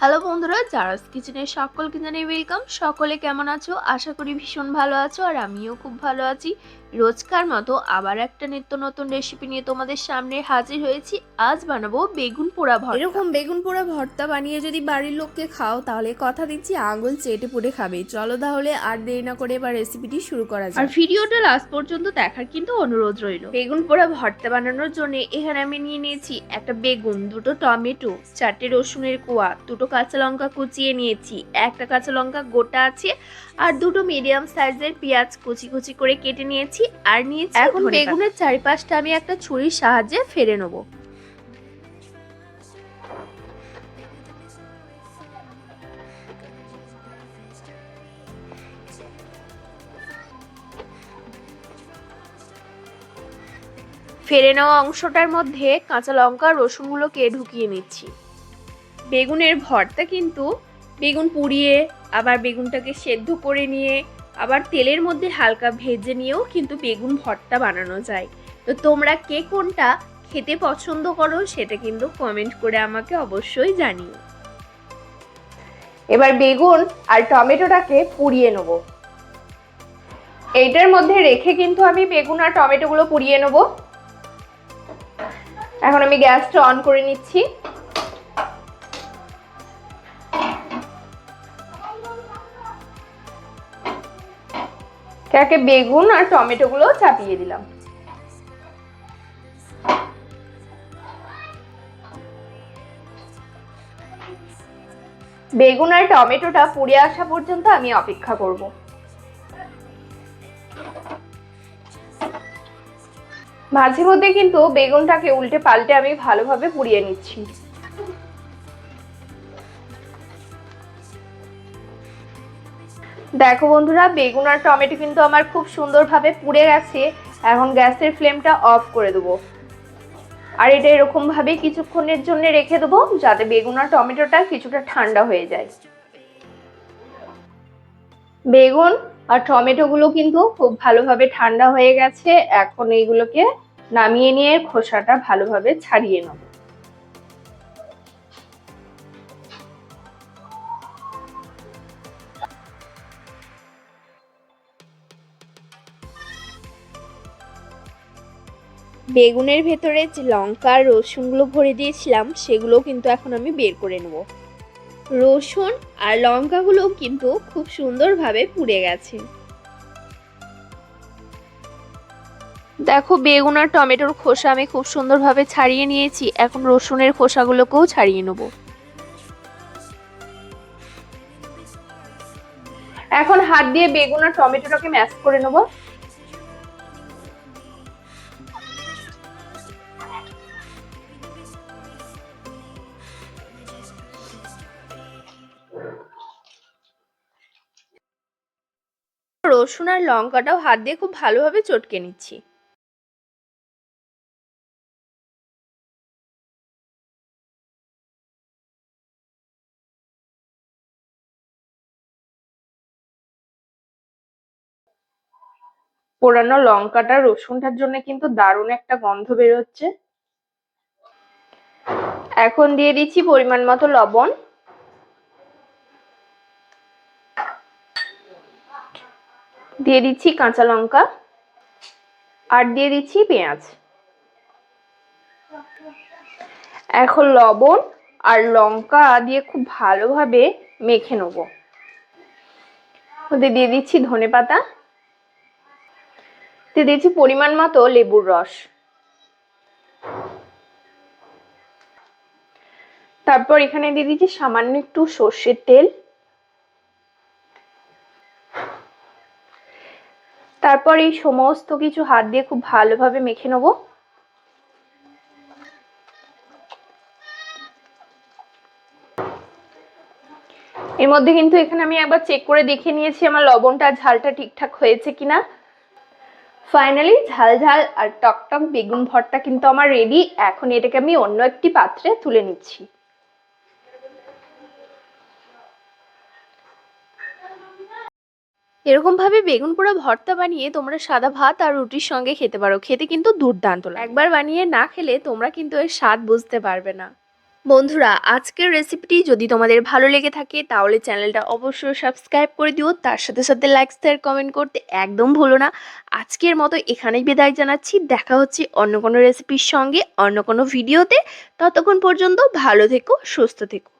Hello বন্ধুরা, জারাস কিচেনের সকলকে জানাই ওয়েলকাম সকলে কেমন আছো? আশা করি ভীষণ ভালো আছো আর আমিও খুব ভালো আছি। রোজকার মতো আবার একটা নিত্য নতুন রেসিপি নিয়ে তোমাদের সামনে হাজির হয়েছি। আজ বানাবো বেগুন পোড়া ভর্তা। এরকম বেগুন পোড়া ভর্তা বানিয়ে যদি বাড়ির লোককে খাও তাহলে কথা দিচ্ছি আঙুল চেটে পুড়ে খাবে। চলো তাহলে আর দেরি না করে এবার রেসিপিটি শুরু করা আর ভিডিওটা লাস্ট পর্যন্ত দেখার কিন্তু অনুরোধ রইল। বেগুন পোড়া ভর্তা বানানোর জন্য এখানে আমি নিয়ে নিয়েছি একটা বেগুন দুটো টমেটো চারটে রসুনের কোয়া দুটো কাঁচা লঙ্কা কুচিয়ে নিয়েছি একটা কাঁচা লঙ্কা গোটা আছে আর দুটো মিডিয়াম সাইজের পেঁয়াজ কুচি কুচি করে কেটে নিয়েছি। আর নিয়েছি এখন বেগুনের চারিপাশটা আমি একটা ছুরির সাহায্যে ফেরে নেব। ফেরে নেওয়া অংশটার মধ্যে কাঁচা লঙ্কা রসুনগুলোকে ঢুকিয়ে নিচ্ছি। বেগুনের ভর্তা কিন্তু বেগুন পুড়িয়ে আবার বেগুনটাকে সেদ্ধ করে নিয়ে আবার তেলের মধ্যে হালকা ভেজে নিয়েও কিন্তু বেগুন ভর্তা বানানো যায়। তো তোমরা কে কোনটা খেতে পছন্দ করো সেটা কিন্তু কমেন্ট করে আমাকে অবশ্যই জানিও। এবার বেগুন আর টমেটোটাকে পুড়িয়ে নেব। এইটার মধ্যে রেখে কিন্তু আমি বেগুন আর টমেটোগুলো পুড়িয়ে নেব। এখন আমি গ্যাসটা অন করে নিচ্ছি। একে বেগুন আর টমেটো গুলো চাপিয়ে দিলাম। বেগুন আর টমেটোটা পুড়ে আসা পর্যন্ত আমি অপেক্ষা করব। মাঝে মধ্যে কিন্তু বেগুনটাকে উল্টে পাল্টে আমি ভালোভাবে পুড়িয়ে নিচ্ছি। দেখো বন্ধুরা, বেগুন আর টমেটো কিন্তু আমার খুব সুন্দরভাবে পুড়ে গেছে। এখন গ্যাসের ফ্লেমটা অফ করে দেবো। আর এটা এরকম ভাবে কিছুক্ষণের জন্য রেখে দেবো, যাতে বেগুন আর টমেটোটা কিছুটা ঠান্ডা হয়ে যায়। বেগুন আর টমেটোগুলো কিন্তু খুব ভালোভাবে ঠান্ডা হয়ে গেছে। এখন এইগুলোকে নামিয়ে নিয়ে খোসাটা ভালোভাবে ছাড়িয়ে নেব। বেগুনের ভেতরে যে লঙ্কা, রসুনগুলো ভরে দিয়েছিলাম সেগুলো কিন্তু এখন আমি বের করে নেব। রসুন আর লঙ্কাগুলো কিন্তু খুব সুন্দরভাবে পুড়ে গেছে। দেখো, বেগুন আর টমেটোর খোসা আমি খুব সুন্দরভাবে ছাড়িয়ে নিয়েছি। এখন রসুনের খোসাগুলোকেও ছাড়িয়ে নেব। এখন হাত দিয়ে বেগুন আর টমেটোটাকে ম্যাশ করে নেব। রসুন আর লঙ্কাটাও হাত দিয়ে খুব ভালোভাবে চটকে নিচ্ছি। পোড়ানো লঙ্কাটা রসুনটার জন্য কিন্তু দারুণ একটা গন্ধ বেরোচ্ছে। এখন দিয়ে দিচ্ছি পরিমাণ মতো লবণ। দিয়ে দিচ্ছি কাঁচা লঙ্কা আর দিয়ে দিচ্ছি পেঁয়াজ। এখন লবণ আর লঙ্কা দিয়ে খুব ভালোভাবে মেখে নেব। ওতে দিয়ে দিচ্ছি ধনে পাতা। দিয়ে দিচ্ছি পরিমাণ মতো লেবুর রস। তারপর এখানে দিয়ে দিচ্ছি সামান্য একটু সর্ষের তেল। তারপর এই সমস্ত কিছু হাত দিয়ে খুব ভালোভাবে মেখে নেব। এর মধ্যে কিন্তু এখানে আমি একবার চেক করে দেখে নিয়েছি আমার লবণটা ঝালটা ঠিকঠাক হয়েছে কিনা। ফাইনালি ঝাল ঝাল আর টকটক বেগুন ভর্তা কিন্তু আমার রেডি এখন এটাকে আমি অন্য একটি পাত্রে তুলে নিচ্ছি। এরকম ভাবে বেগুন পোড়া ভর্তা বানিয়ে তোমরা সাদা ভাত আর রুটির সঙ্গে খেতে পারো। খেতে কিন্তু দুর্দান্ত একবার বানিয়ে না খেলে তোমরা কিন্তু এর স্বাদ বুঝতে পারবে না। বন্ধুরা, আজকের রেসিপিটি যদি তোমাদের ভালো লেগে থাকে, তাহলে চ্যানেলটা অবশ্যই সাবস্ক্রাইব করে দিও। তার সাথে সাথে লাইক শেয়ার কমেন্ট করতে একদম ভুলো না। আজকের মতো এখানেই বিদায় জানাচ্ছি। দেখা হচ্ছে অন্য কোনো রেসিপির সঙ্গে অন্য কোনো ভিডিওতে ততক্ষণ পর্যন্ত ভালো থেকো, সুস্থ থেকো।